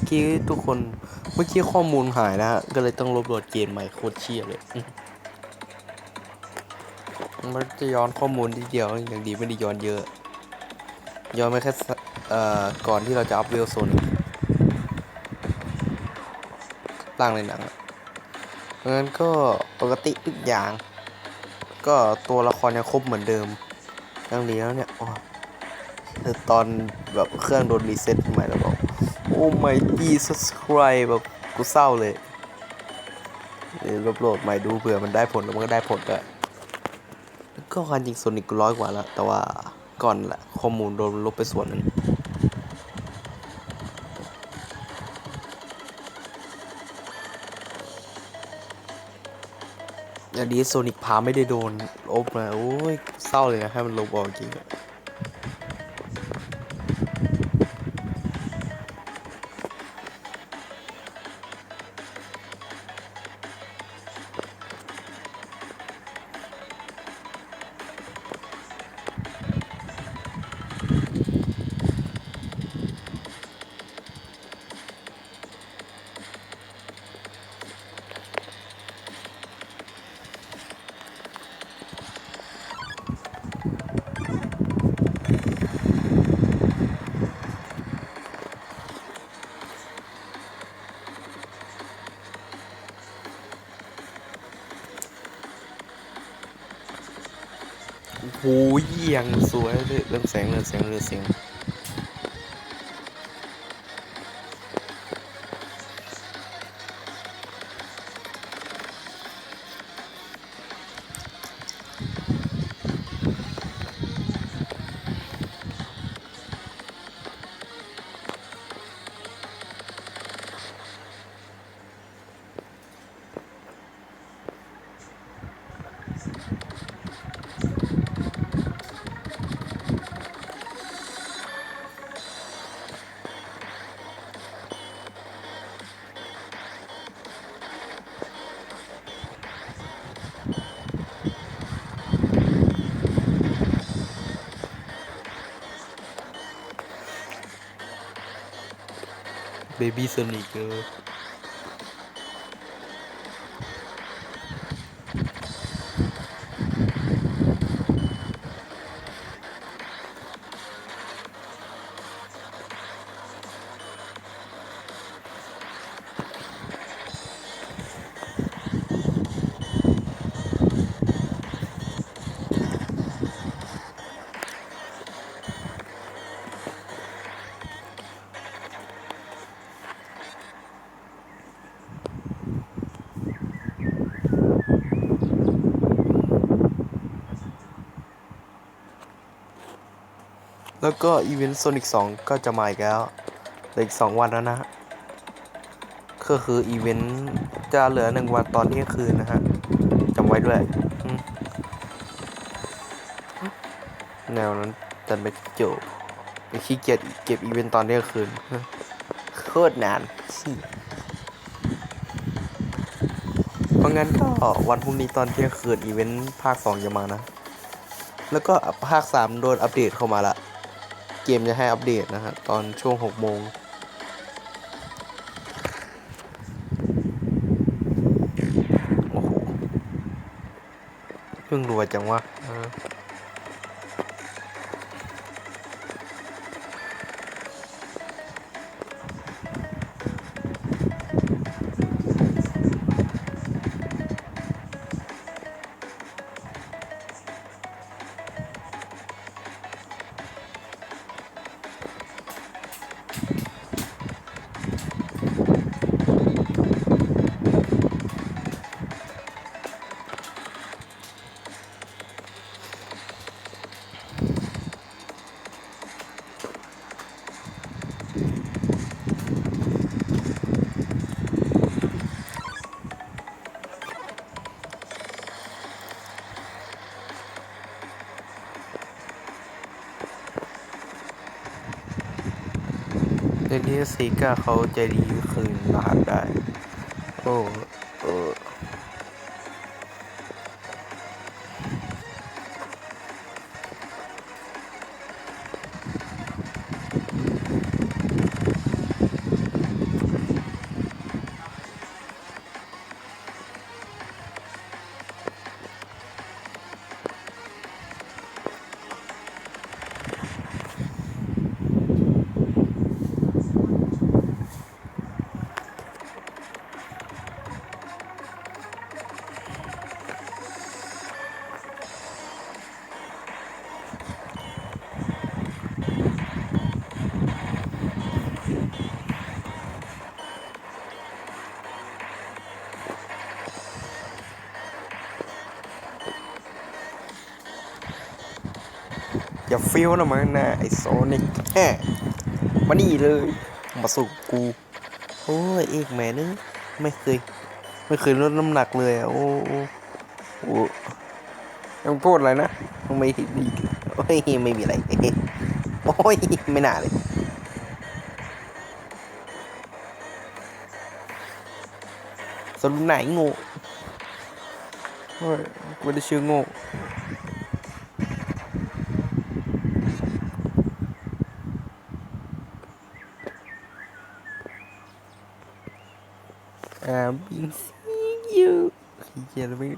มื่อกี้ทุกคนเมื่อกี้ข้อมูลหายนะฮะก็เลยต้องลบโหลดเกมใหม่โคตรเชี่ยเลยมันจะย้อนข้อมูลทีเดียวอย่างดีไม่ได้ย้อนเยอะ ย้อนไปแค่เอ่อก่อนที่เราจะอัพเวลโซนร่างในหนังเพราะงั้นก็ปกติทุกอย่าง ก็ตัวละครยังครบเหมือนเดิมยังดีแล้วเนี่ยโอ้ยแต่ตอนแบบเครื่องโดนรีเซ็ตใหม่แล้วบอก โอ้ my Jesus Christ แบบกูเศร้าเลยเดี๋ยวลบโหลดใหม่ดูเผื่อมันได้ผลแล้วมันก็ได้ผลก็ก็ความจริงโซนิกกูร้อยกว่าแล้ว แต่ว่าก่อนละข้อมูลโดนลบไปส่วนนึงอย่างดีโซนิกพาไม่ได้โดนลบนะโอ้ยเศร้าเลยนะให้มันลบออกจริงอะ โอ้โหเยี่ยงสวยเลยเรื่องแสงเรื่องแสงเรื่องเสียง เบบี้โแล้วก็อีเวนต์โซนิก2ก็จะมาอีกแล้วเหลืออีก 2 วันแล้วนะ ก็คืออีเวนต์จะเหลือ 1 วันตอนเที่ยงคืนนะฮะจำไว้ด้วยแนวนั้นจันไปโจบไปขี้เกียจเก็บอีเวนต์ตอนเที่ยงคืนโคตรนานเพราะงั้นก็วันพรุ่งนี้ตอนเที่ยงคืนอีเวนต์ภาค 2 จะมานะ แล้วก็ภาค 3 โดนอัปเดตเข้ามาละ มจะให้อัปเดตนะฮะตอนช่วง 6 โมง โอ้โหเพิ่งรวยจังวะ เออในนี้ซีก้าเขาใจดีคืนรหัสได้ โอ้ อย่าฟิลนะมังนะไอโซนิกแฮ่มานี่เลย มาสู้กูโอ้ยเอกแม่นึงไม่เคย ไม่เคยลดน้ำหนักเลยโอ้โอ้โอ้ยังพูดอะไรนะไม่ดีโอ้ยไม่มีอะไรโอ้ยไม่น่าเลยสรุปไหนโง่เฮ้ยกูไม่ได้ชื่อโง่ I've been seeing you เขียนไม่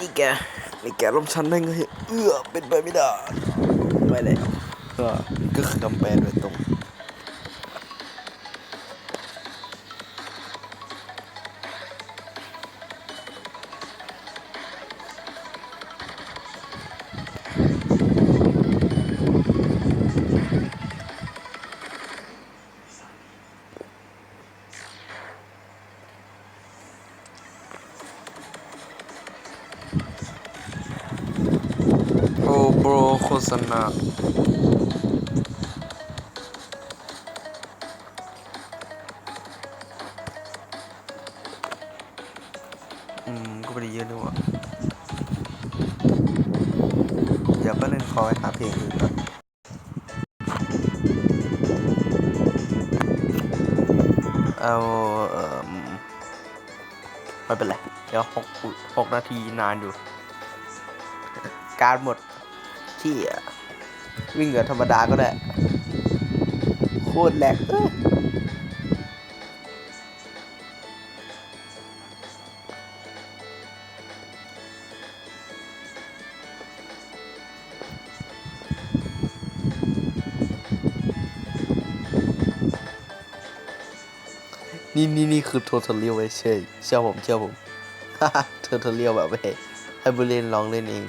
นี่แกนี่แกล้มฉันได้ไงเอื้อเป็ ตรโปรโฆษณาอืมก็ไม่ได้เยอะด้วยวะเดี๋ยวก็นึงขอไปหาเพลงอื่นก่อนเอาเอ่อไม่เป็นไร เดี๋ยวหกหกนาทีนานอยู่ การหมด ที่วิ่งเหลือธรรมดาก็ได้ โคตรแหลกเอ้ยนี่นี่นี่คือ total ไว้เชื่อเชื่อผมเชื่อผมฮ่าฮ่า total แบบให้ให้บุเรนลองเล่นเอง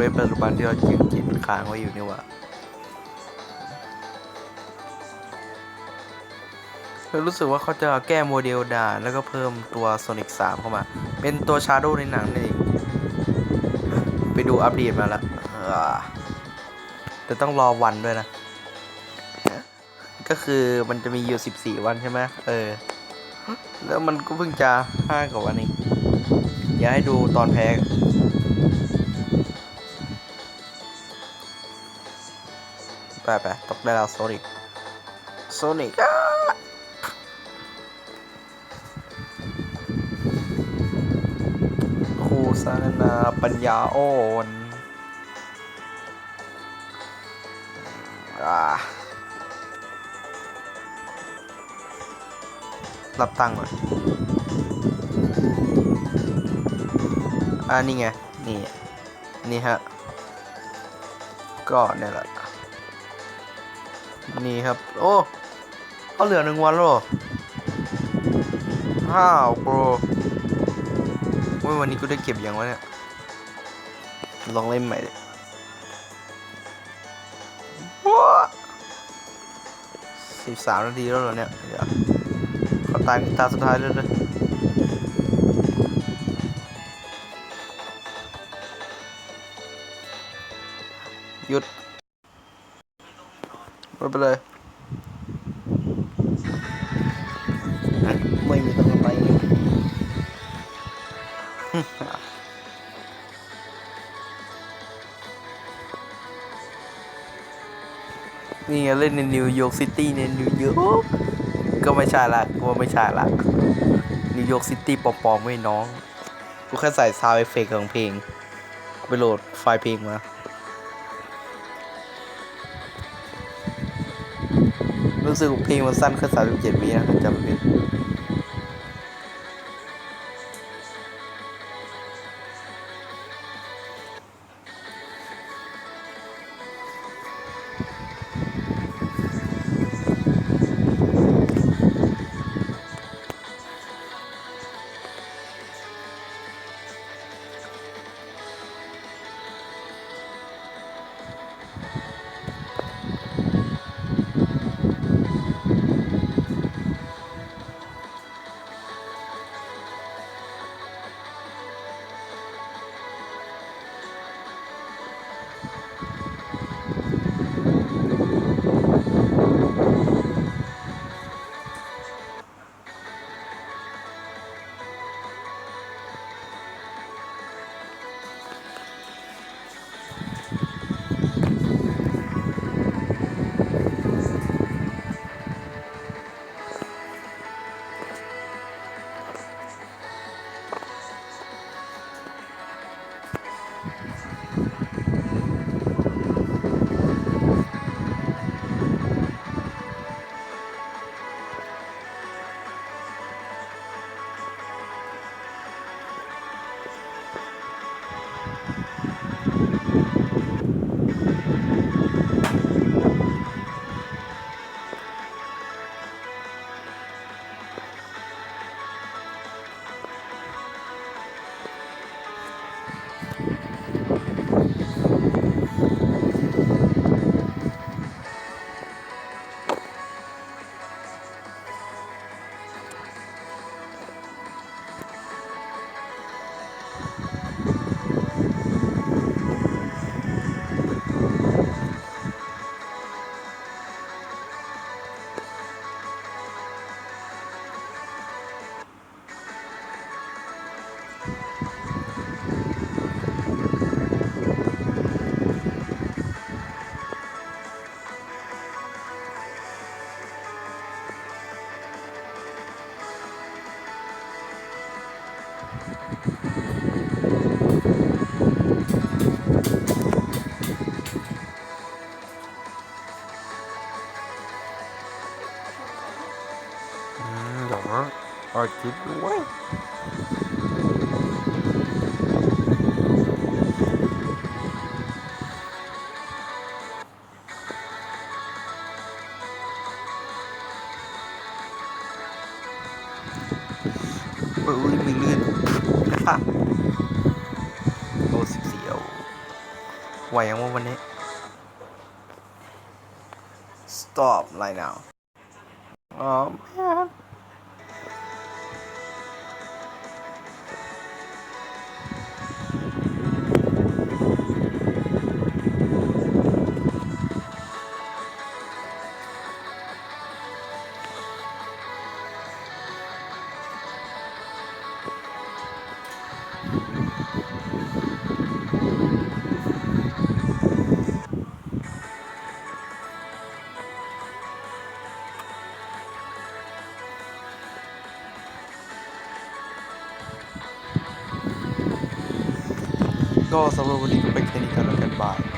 คือเวสปัจจุบันที่เราจิตจิตค้างไว้อยู่นี่หว่าคือรู้สึกว่าเขาจะแก้โมเดลด่านแล้วก็เพิ่มตัว Sonic 3 เข้ามา เป็นตัว Shadow ในหนังนี่เองไปดูอัปเดตมาแล้วแต่ต้องรอวันด้วยนะ ก็คือมันจะมีอยู่ 14 วันใช่ไหมเออ แล้วมันก็เพิ่งจะ5กว่าวันเองอย่าให้ดูตอนแพ้ ไปไปตกได้แล้วโซนิกโซนิกครูสานาปัญญาอ่อนอารับตังค์ก่อนอ่านี่ไง นี่ นี่ฮะ ก็เนี่ยแหละ นี่ครับ โอ้เขาเหลือหนึ่งวันแล้วหรอห้าวโปรเมื่อวันนี้กูได้เก็บยังวะเนี่ย ลองเล่นใหม่ดิว้าสิบสามนาทีแล้วเหรอเนี่ย เดี๋ยวขอตายตาสุดท้ายเลยเลยหยุด ไม่ไปเลยไม่มีกำลังไปนี่ไงเล่นในนิวยอร์กซิตี้ในนิวยอร์กก็ไม่ใช่ละกูว่าไม่ใช่ละนิวยอร์กซิตี้ปลอมๆไม่น้อง กูแค่ใส่ซาวด์เอฟเฟกต์ของเพลงกูไปโหลดไฟล์เพลงมา รู้สึกเพลงมันสั้นแค่สามสิบเจ็ดวินะจำไม่ผิด นะเอาคลิปด้วยโอ้ยมีลื่นค่ะโอ้สิบสี่เอาไหวยังว่าวันนี้ stop right now อ๋อ man ก็สำหรับ